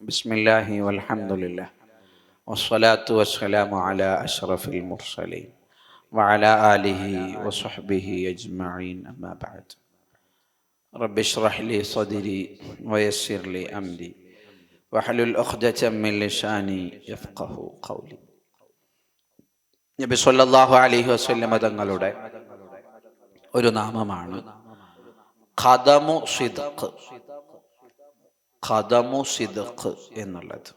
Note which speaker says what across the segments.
Speaker 1: بسم الله والحمد لله والصلاة والسلام على أشرف المرسلين وعلى آله وصحبه أجمعين أما بعد رب اشرح لي صدري ويسر لي أمري واحلل عقدة من لساني يفقه قولي നബി സല്ലല്ലാഹു അലൈഹി വസല്ലമ തങ്ങളുടെ ഒരു നാമമാണ് ഖദമു സിദ്ഖ് ഖദമു സിദ്ഖ് എന്നുള്ളത്.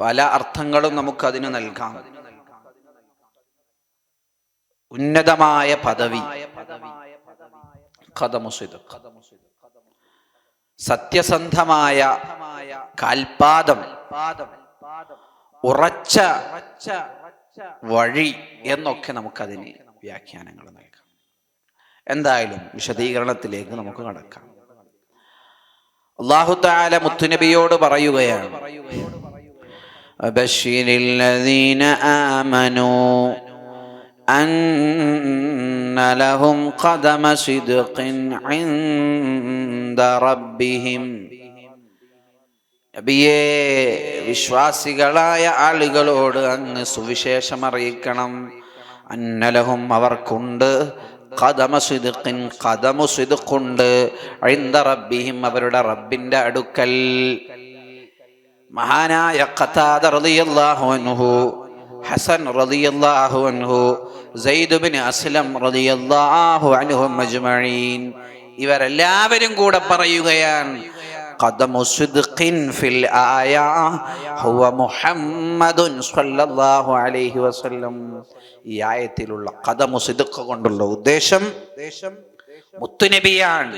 Speaker 1: പല അർത്ഥങ്ങളും നമുക്കതിന് നൽകാം. ഉന്നതമായ പദവി. ഖദമു സത്യസന്ധമായ കാൽപാദം. ഉറച്ച വഴി എന്നൊക്കെ നമുക്കതിന് വ്യാഖ്യാനങ്ങൾ നൽകാം. എന്തായാലും വിശദീകരണത്തിലേക്ക് നമുക്ക് കടക്കാം. അള്ളാഹു താല മുത്തുനബിയോട് പറയുകയാണ് أبشر الذين آمنوا أن لهم قدم صدق عند ربهم നബിയെ വിശ്വാസികളായ ആളുകളോട് അങ്ങ് സുവിശേഷം അറിയിക്കണം അന്നലഹും അവർക്കുണ്ട് കഥമ സിദുക്കിൻ കഥമു സിദുക്കുണ്ട് അഴിന്ത റബ്ബിഹിം അവരുടെ റബ്ബിന്റെ അടുക്കൽ. മഹാനായ ഖതാദ റളിയല്ലാഹു അൻഹു ഹസൻ റളിയല്ലാഹു അൻഹു സയ്യിദ് ബിൻ അസ്ലം റളിയല്ലാഹു അൻഹു മജ്മഈൻ ഇവരെല്ലാവരും കൂടെ പറയുകയാണ് قدم صدق في الآية هو محمد صلى الله عليه وسلم ഈ ആയത്തിലുള്ള കഥമു സിദുക്ക കൊണ്ടുള്ള ഉദ്ദേശം മുത്തുനബിയാണ്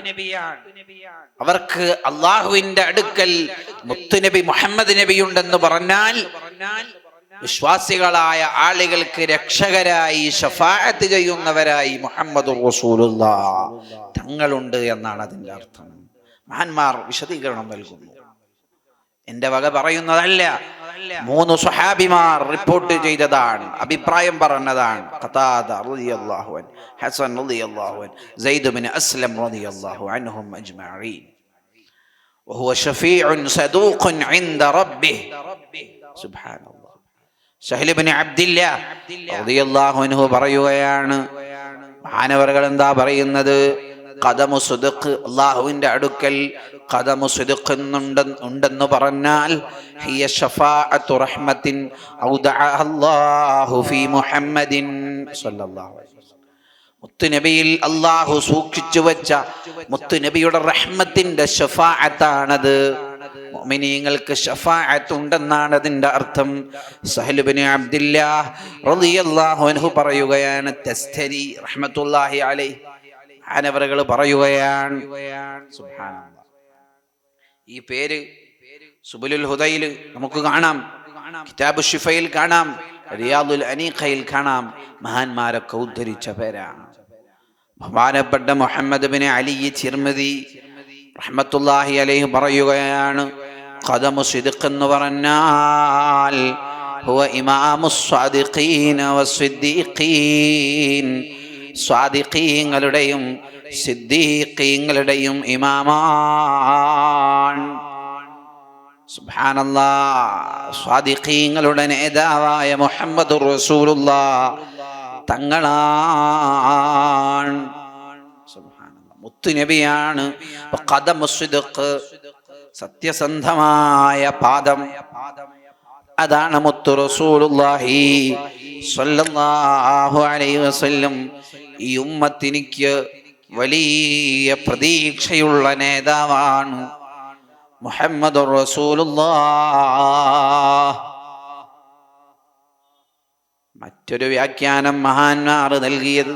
Speaker 1: അവർക്ക് അള്ളാഹുവിന്റെ അടുക്കൽ മുത്തുനബി മുഹമ്മദ് നബിയുണ്ടെന്ന് പറഞ്ഞാൽ വിശ്വാസികളായ ആളുകൾക്ക് രക്ഷകരായി ഷഫാഅത്ത് ചെയ്യുന്നവരായി മുഹമ്മദ് റസൂലുള്ള തങ്ങളുണ്ട് എന്നാണ് അതിന്റെ അർത്ഥം മഹാന്മാർ വിശദീകരണം നൽകുന്നു എന്റെ വക പറയുന്നതല്ല മൂന്ന് സ്വഹാബിമാർ റിപ്പോർട്ട് ചെയ്തതാണ് അഭിപ്രായം പറഞ്ഞതാണ് ഖതാദ റളിയല്ലാഹു അൻ ഹസൻ റളിയല്ലാഹു അൻ സെയ്ദ് ബിൻ അസ്ലം റളിയല്ലാഹു അൻഹും അജ്മഈൻ وهو شفيع صدوق عند ربه سبحان الله സഹൽ ബിൻ അബ്ദില്ല റളിയല്ലാഹു അൻഹു പറയുകയാണ് മഹാനവറുകൾ എന്താ പറയുന്നത് കഥമു സുദുഖ് അള്ളാഹുവിന്റെ അടുക്കൽ കഥമു സുദുഖ് എന്നുണ്ട് ഉണ്ടെന്ന് പറഞ്ഞാൽ ഹിയ ഷഫാഅത്തു റഹ്മത്തിൻ ഔദഅഹ അല്ലാഹു ഫീ മുഹമ്മദിൻ വസല്ലം. മുത്തുനബിയിൽ അള്ളാഹു സൂക്ഷിച്ചു വെച്ച മുത്തുനബിയുടെ റഹ്മത്തിന്റെ ഷഫാഅത്താണത് മുഅ്മിനീങ്ങൾക്ക് ഷഫാഅത്ത് ഉണ്ടെന്നാണ് അതിന്റെ അർത്ഥം. സഹലുബിന് അബ്ദില്ലാ റളിയല്ലാഹു അൻഹു പറയുകയാണ് തസ്തരി റഹ്മത്തുല്ലാഹി അലൈഹി ആനവറുകൾ പറയുകയാണ്. ഈ പേര് സുബുലുൽ ഹുദയിൽ നമുക്ക് കാണാം. കിതാബ് ഷിഫയിൽ കാണാം. റിയാദുൽ അനീഖയിൽ കാണാം. മഹാന്മാരൊക്കെ ഉദ്ധരിച്ച പേരാണ്. ബഹുമാനപ്പെട്ട മുഹമ്മദ് ബിൻ അലി ചിർമതി റഹ്മത്തുല്ലാഹി അലൈഹി പറയുകയാണ് ഖദമു സിദ്ഖ് എന്ന് പറഞ്ഞാൽ ഹുവ ഇമാമുസ് സ്വാദിഖീന വസ്സിദ്ദീഖീൻ സ്വാദിഖീങ്ങളുടെയും സിദ്ദീഖീങ്ങളുടെയും ഇമാമാൻ. സുബ്ഹാനല്ലാഹ് സ്വാദിഖീങ്ങളുടെ നേതാവായ മുഹമ്മദ് റസൂലുള്ള. സുബ്ഹാനല്ലാഹ് മുത്തുനബിയാണ്. അപ്പൊ ഖദമു സിദ്ഖ് സത്യസന്ധമായ പാദം. അതാണ് മുത്തു റസൂലുള്ളാഹി സ്വല്ലല്ലാഹു അലൈഹി വസല്ലം. ഈ ഉമ്മത്തിനിക്ക് വലിയ പ്രതീക്ഷയുള്ള നേതാവാണ് മുഹമ്മദ് മറ്റൊരു വ്യാഖ്യാനം മഹാന്മാർ നൽകിയത്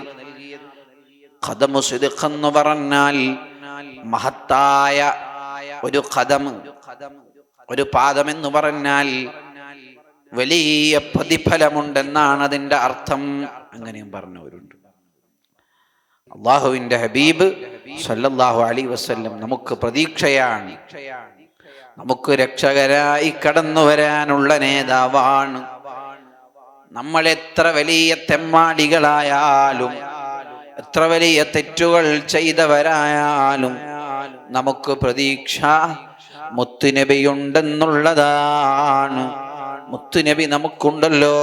Speaker 1: സിദ്ഖ് എന്ന് പറഞ്ഞാൽ മഹത്തായ ഒരു ഖദം ഒരു പാദം എന്ന് പറഞ്ഞാൽ വലിയ പ്രതിഫലമുണ്ടെന്നാണ് അതിന്റെ അർത്ഥം. അങ്ങനെയും പറഞ്ഞവരുണ്ട്. അള്ളാഹുവിന്റെ ഹബീബ് സല്ലല്ലാഹു അലി വസ്ല്ലം നമുക്ക് പ്രതീക്ഷയാണ്. നമുക്ക് രക്ഷകരായി കടന്നു വരാനുള്ള നേതാവാണ്. നമ്മൾ എത്ര വലിയ തെമ്മാടികളായാലും എത്ര വലിയ തെറ്റുകൾ ചെയ്തവരായാലും നമുക്ക് പ്രതീക്ഷ മുത്തുനബിയുണ്ടെന്നുള്ളതാണ്. മുത്തുനബി നമുക്കുണ്ടല്ലോ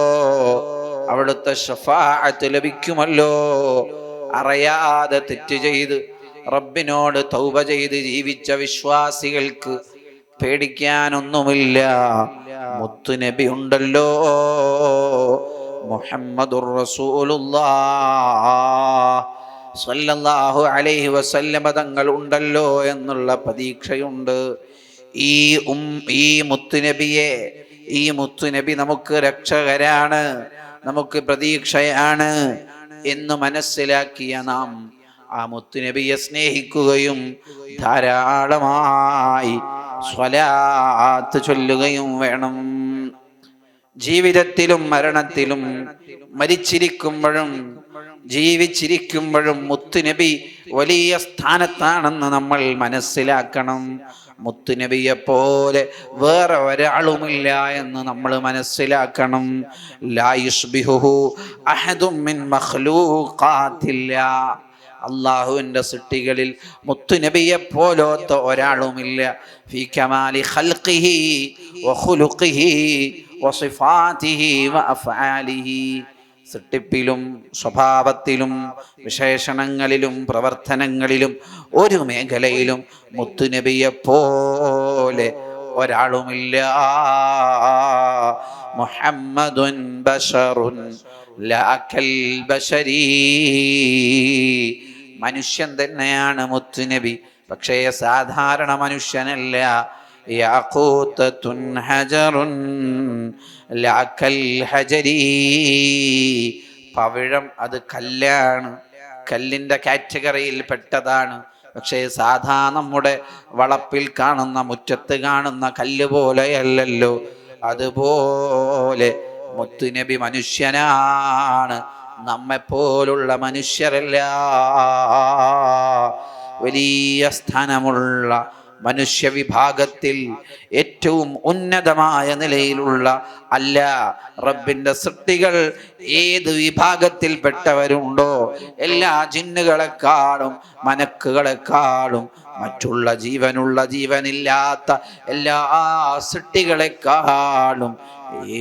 Speaker 1: അവിടുത്തെ ഷഫാഅത്ത് ലഭിക്കുമല്ലോ. അറിയാതെ തെറ്റ് ചെയ്ത് റബ്ബിനോട് തൗബ ചെയ്ത് ജീവിച്ച വിശ്വാസികൾക്ക് പേടിക്കാനൊന്നുമില്ല. മുത്തുനബി ഉണ്ടല്ലോ. മുഹമ്മദുർ അലൈഹി വസല്ലമ തങ്ങൾ ഉണ്ടല്ലോ എന്നുള്ള പ്രതീക്ഷയുണ്ട്. ഈ ഉം ഈ മുത്തുനബിയെ ഈ മുത്തുനബി നമുക്ക് രക്ഷകരാണ് നമുക്ക് പ്രതീക്ഷയാണ്. എന്ന് മനസ്സിലാക്കിയ നാം ആ മുത്തുനബിയെ സ്നേഹിക്കുകയും ധാരാളമായി സ്വലാത്ത് ചൊല്ലുകയും വേണം. ജീവിതത്തിലും മരണത്തിലും മരിച്ചിരിക്കുമ്പോഴും ജീവിച്ചിരിക്കുമ്പോഴും മുത്തുനബി വലിയ സ്ഥാനത്താണെന്ന് നമ്മൾ മനസ്സിലാക്കണം. മുത്തുനബിയെ പോലെ വേറെ ഒരാളുമില്ല എന്ന് നമ്മൾ മനസ്സിലാക്കണം. ലായുഷ്ബിഹു അഹദും മിൻ മഖ്ലൂഖാത്തില്ല. അള്ളാഹുവിന്റെ സൃഷ്ടികളിൽ മുത്തുനബിയെ പോലോത്ത ഒരാളുമില്ല. ഫി കമാലി ഖൽഖിഹി വഖുലുഖിഹി വസിഫാതിഹി വഅഫ്ആലിഹി സൃഷ്ടിപ്പിലും സ്വഭാവത്തിലും വിശേഷണങ്ങളിലും പ്രവർത്തനങ്ങളിലും ഒരു മേഖലയിലും മുത്തുനബിയെ പോലെ ഒരാളുമില്ല. മുഹമ്മദുൻ ബഷറുൻ ലാഖൽ ബശരീ മനുഷ്യൻ തന്നെയാണ് മുത്തുനബി. പക്ഷേ സാധാരണ മനുഷ്യനല്ല. യാഖൂത്തത്തുൻ ഹജറുൻ لعك الحجر പവിഴം അത് കല്ലാണ്. കല്ലിന്റെ കാറ്റഗറിയിൽ പെട്ടതാണ്. പക്ഷേ സാധാ നമ്മുടെ വളപ്പിൽ കാണുന്ന മുറ്റത്ത് കാണുന്ന കല്ല് പോലെയല്ലല്ലോ. അതുപോലെ മുത്തുനബി മനുഷ്യനാണ്. നമ്മെപ്പോലുള്ള മനുഷ്യരല്ല. വലിയ സ്ഥാനമുള്ള മനുഷ്യവിഭാഗത്തിൽ ഏറ്റവും ഉന്നതമായ നിലയിലുള്ള അല്ല. റബ്ബിന്റെ സൃഷ്ടികൾ ഏത് വിഭാഗത്തിൽപ്പെട്ടവരുണ്ടോ എല്ലാ ജിന്നുകളെക്കാളും മനക്കുകളെക്കാളും മറ്റുള്ള ജീവനുള്ള ജീവനില്ലാത്ത എല്ലാ സൃഷ്ടികളെക്കാളും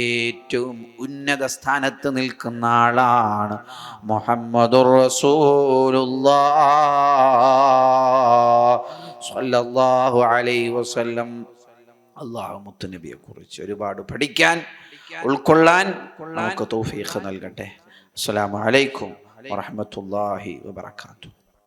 Speaker 1: ഏറ്റവും ഉന്നത സ്ഥാനത്ത് നിൽക്കുന്ന ആളാണ് മുഹമ്മദുർ റസൂലുള്ളാഹ് സ്വല്ലല്ലാഹു അലൈഹി വസല്ലം. അള്ളാഹു മുത്തുനബിയെ കുറിച്ച് ഒരുപാട് പഠിക്കാൻ ഉൾക്കൊള്ളാൻ നമുക്ക് തൗഫീഖ് നൽകട്ടെ. അസ്സലാമു അലൈക്കും വറഹ്മത്തുള്ളാഹി വബറകാതുഹു.